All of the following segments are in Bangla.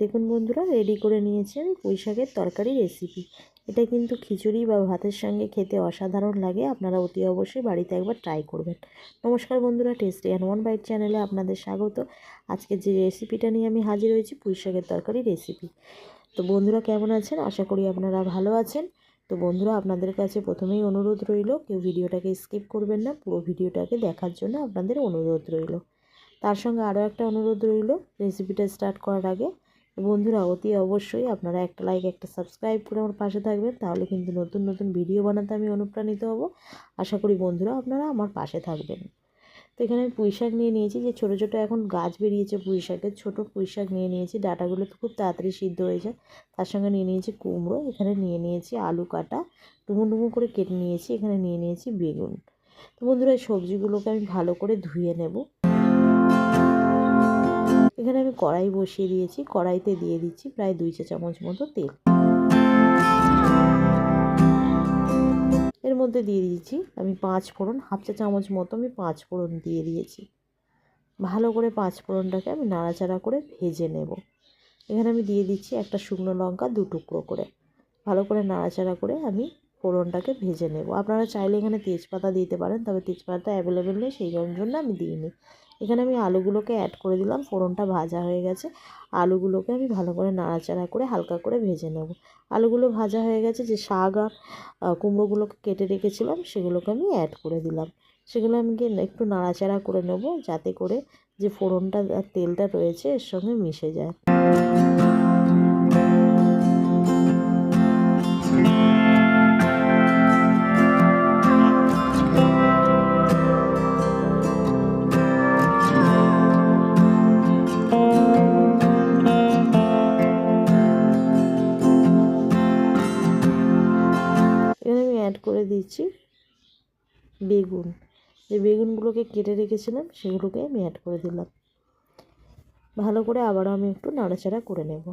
দেখুন বন্ধুরা রেডি করে নিয়েছি আমি পুঁই শাকের তরকারি রেসিপি এটা কিন্তু খিচুড়ি বা ভাতের সঙ্গে খেতে অসাধারণ লাগে, আপনারা অতি অবশ্যই বাড়িতে একবার ট্রাই করবেন। নমস্কার বন্ধুরা টেস্টি অ্যান্ড ওয়ান বাইট চ্যানেলে আপনাদের স্বাগত। আজকে যে রেসিপিটা নিয়ে আমি হাজির হয়েছি পুঁই শাকের তরকারি রেসিপি তো বন্ধুরা, কেমন আছেন? আশা করি আপনারা ভালো আছেন। তো বন্ধুরা, আপনাদের কাছে প্রথমেই অনুরোধ রইল, কেউ ভিডিওটাকে স্কিপ করবেন না, পুরো ভিডিওটাকে দেখার জন্য আপনাদের অনুরোধ রইল। তার সঙ্গে আরও একটা অনুরোধ রইল রেসিপিটা স্টার্ট করার আগে বন্ধুরা, অতি অবশ্যই আপনারা একটা লাইক একটা সাবস্ক্রাইব করে আমার পাশে থাকবেন। তাহলে কিন্তু নতুন নতুন ভিডিও বানাতে আমি অনুপ্রাণিত হব। আশা করি বন্ধুরা, আপনারা আমার পাশে থাকবেন। তো এখানে আমি পুঁই শাক নিয়ে নিয়েছি। যে ছোটো ছোটো এখন গাছ বেরিয়েছে পুঁই শাকের, ছোটো পুঁই শাক নিয়ে নিয়েছি। ডাটাগুলো তো খুব তাড়াতাড়ি সিদ্ধ হয়ে যায়। তার সঙ্গে নিয়ে নিয়েছি কুমড়ো, এখানে নিয়ে নিয়েছি আলু কাটা ডুমো ডুমো করে কেটে নিয়েছি। এখানে নিয়ে নিয়েছি বেগুন। তো বন্ধুরা, এই সবজিগুলোকে আমি ভালো করে ধুয়ে নেব। এখানে আমি কড়াই বসিয়ে দিয়েছি। কড়াইতে দিয়ে দিচ্ছি প্রায় দুই চা চামচ মতো তেল। এর মধ্যে দিয়ে দিয়েছি আমি পাঁচ ফোড়ন, হাফ চা চামচ মতো আমি পাঁচ ফোড়ন দিয়ে দিয়েছি। ভালো করে পাঁচ ফোড়নটাকে আমি নাড়াচাড়া করে ভেজে নেব। এখানে আমি দিয়ে দিচ্ছি একটা শুকনো লঙ্কা দু টুকরো করে। ভালো করে নাড়াচাড়া করে আমি ফোড়নটাকে ভেজে নেব। আপনারা চাইলে এখানে তেজপাতা দিতে পারেন, তবে তেজপাতা অ্যাভেলেবেল নেই, সেই জন্য আমি দিইনি। এখানে আমি আলুগুলোকে অ্যাড করে দিলাম, ফোড়নটা ভাজা হয়ে গেছে। আলুগুলোকে আমি ভালো করে নাড়াচাড়া করে হালকা করে ভেজে নেব। আলুগুলো ভাজা হয়ে গেছে, যে শাক আর কুমড়োগুলোকে কেটে রেখেছিলাম, সেগুলোকে আমি অ্যাড করে দিলাম। সেগুলো আমি একটু নাড়াচাড়া করে নেব, যাতে করে যে ফোড়নটা তেলটা রয়েছে, এর সঙ্গে মিশে যায়। বেগুন। যে বেগুনগুলোকে কেটে রেখেছিলাম, সেগুলোকে আমি অ্যাড করে দিলাম। ভালো করে আবারও আমি একটু নাড়াচাড়া করে নেব।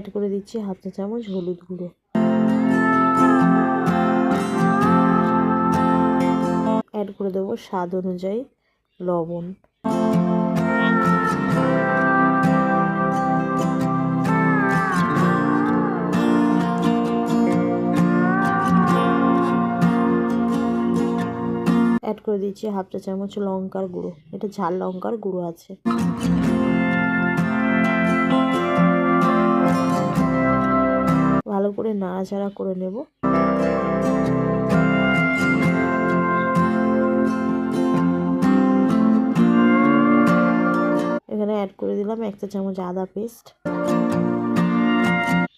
অ্যাড করে দিচ্ছি হাফ চা চামচ হলুদ গুঁড়ো। অ্যাড করে দেবো স্বাদ অনুযায়ী লবণ। অ্যাড করে দিচ্ছি হাফ চা চামচ লঙ্কার গুঁড়ো। এটা ঝাল লঙ্কার গুঁড়ো আছে। করে নাড়াচাড়া করে নেব। এখানে অ্যাড করে দিলাম এক চা চামচ আদা পেস্ট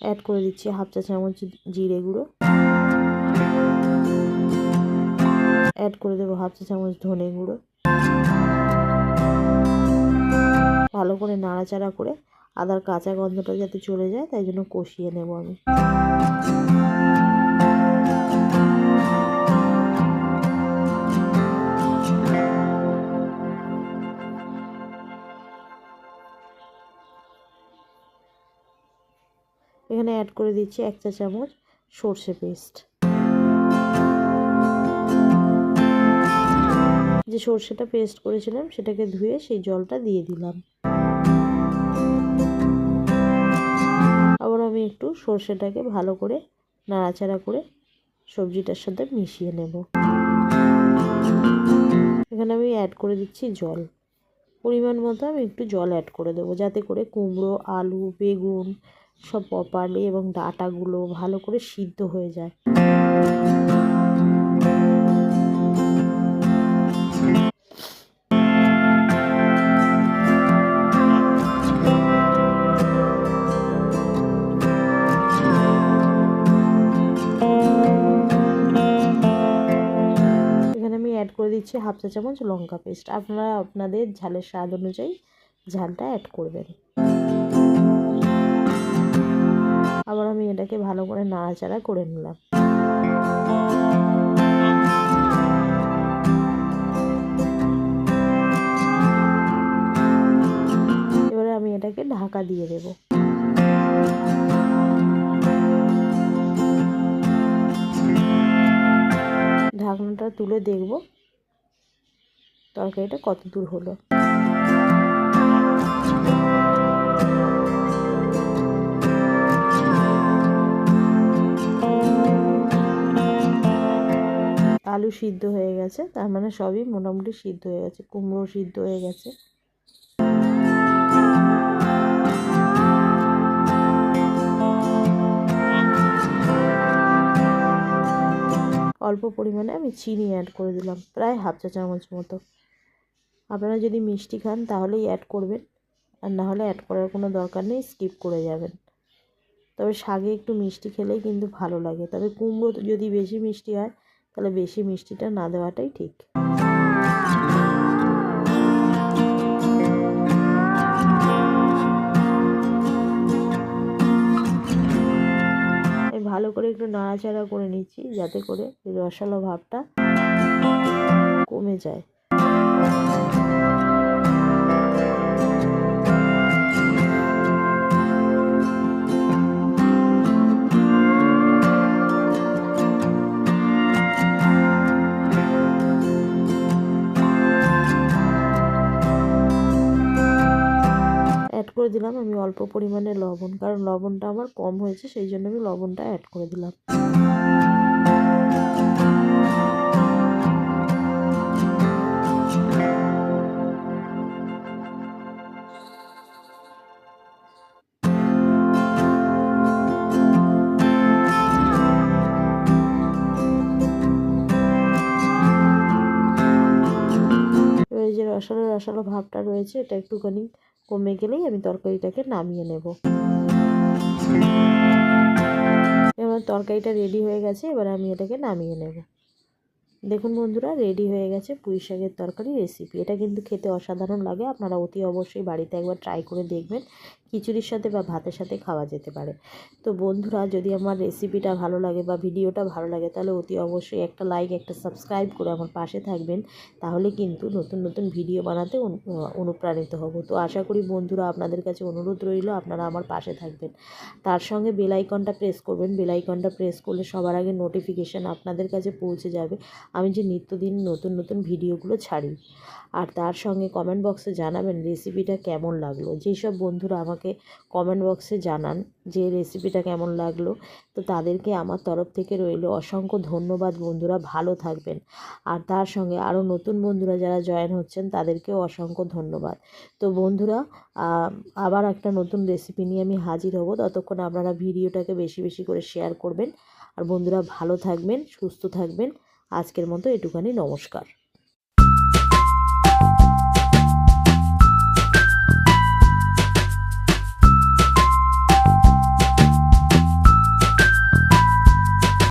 অ্যাড করে দিচ্ছি হাফ চা চামচ জিরে গুঁড়ো। অ্যাড করে দেবো হাফ চা চামচ ধনে গুঁড়ো। ভালো করে নাড়াচাড়া করে আদার কাঁচা গন্ধটা যাতে চলে যায়, তাই জন্য কষিয়ে নেব আমি। এখানে অ্যাড করে দিচ্ছি এক চা চামচ সর্ষে পেস্ট যে সর্ষেটা পেস্ট করেছিলাম, সেটাকে ধুয়ে সেই জলটা দিয়ে দিলাম। একটু সর্ষেটাকে ভালো করে নাড়াচাড়া করে সবজিটার সাথে মিশিয়ে নেব। এখানে আমি অ্যাড করে দিচ্ছি জল। পরিমাণ মতো আমি একটু জল অ্যাড করে দেবো যাতে করে কুমড়ো, আলু, বেগুন, সব পপালি এবং ডাটাগুলো ভালো করে সিদ্ধ হয়ে যায়। করে দিচ্ছি হাফ চা চামচ লঙ্কা পেস্ট আপনারা আপনাদের ঝালের স্বাদ অনুযায়ী ঝালটা অ্যাড করবেন। আবার আমি এটাকে ভালো করে নাড়াচাড়া করে নিলাম। এবারে আমি এটাকে ঢাকা দিয়ে দেব। ঢাকনাটা তুলে দেখব। তরকারিটা কত দূর হলো? আলু সিদ্ধ হয়ে গেছে, তার মানে সবই মোটামুটি সিদ্ধ হয়ে গেছে, কুমড়ো সিদ্ধ হয়ে গেছে। অল্প পরিমাণে আমি চিনি অ্যাড করে দিলাম, প্রায় হাফ চা চামচ মতো। আপনারা যদি মিষ্টি খান, তাহলেই অ্যাড করবেন। আর না হলে অ্যাড করার কোনো দরকার নেই স্কিপ করে যাবেন। তবে শাকে একটু মিষ্টি খেলেই কিন্তু ভালো লাগে। তবে কুমড়ো যদি বেশি মিষ্টি হয়, তাহলে বেশি মিষ্টিটা না দেওয়াটাই ঠিক। ভালো করে একটু নাড়াচাড়া করে নিচ্ছি, যাতে করে রসালো ভাবটা কমে যায়। করে দিলাম, আমি অল্প পরিমাণে লবণ, কারণ লবণটা আমার কম হয়েছে, সেই জন্য আমি লবণটা অ্যাড করে দিলাম। যে রসালো রসালো ভাবটা রয়েছে, এটা একটুখানি কমে গেলেই আমি তরকারিটাকে নামিয়ে নেব। এবার তরকারিটা রেডি হয়ে গেছে এবার আমি এটাকে নামিয়ে নেব। দেখুন বন্ধুরা রেডি হয়ে গেছে পুঁই শাকের তরকারি রেসিপি এটা কিন্তু খেতে অসাধারণ লাগে, আপনারা অতি অবশ্যই বাড়িতে একবার ট্রাই করে দেখবেন। খিচুড়ির সাথে বা ভাতের সাথে খাওয়া যেতে পারে। তো বন্ধুরা, যদি আমার রেসিপিটা ভালো লাগে বা ভিডিওটা ভালো লাগে, তাহলে অতি অবশ্যই একটা লাইক একটা সাবস্ক্রাইব করে আমার পাশে থাকবেন। তাহলে কিন্তু নতুন নতুন ভিডিও বানাতে অনুপ্রাণিত হব। তো আশা করি বন্ধুরা, আপনাদের কাছে অনুরোধ রইল, আপনারা আমার পাশে থাকবেন। তার সঙ্গে বেলাইকনটা প্রেস করবেন। বেলাইকনটা প্রেস করলে সবার আগে নোটিফিকেশান আপনাদের কাছে পৌঁছে যাবে। আমি যে নিত্যদিন নতুন নতুন ভিডিওগুলো ছাড়ি। আর তার সঙ্গে কমেন্ট বক্সে জানাবেন রেসিপিটা কেমন লাগল। যেসব বন্ধুরা আমাকে কমেন্ট বক্সে জানান যে রেসিপিটা কেমন লাগল, তো তাদেরকে আমার তরফ থেকে রইল অসংখ্য ধন্যবাদ বন্ধুরা, ভালো থাকবেন। আর তার সঙ্গে আরও নতুন বন্ধুরা যারা জয়েন হচ্ছেন, তাদেরকেও অসংখ্য ধন্যবাদ। তো বন্ধুরা আবার একটা নতুন রেসিপি নিয়ে আমি হাজির হব। ততক্ষণ আপনারা ভিডিওটাকে বেশি বেশি করে শেয়ার করবেন। আর বন্ধুরা, ভালো থাকবেন, সুস্থ থাকবেন। আজকের মতো এটুখানি নমস্কার।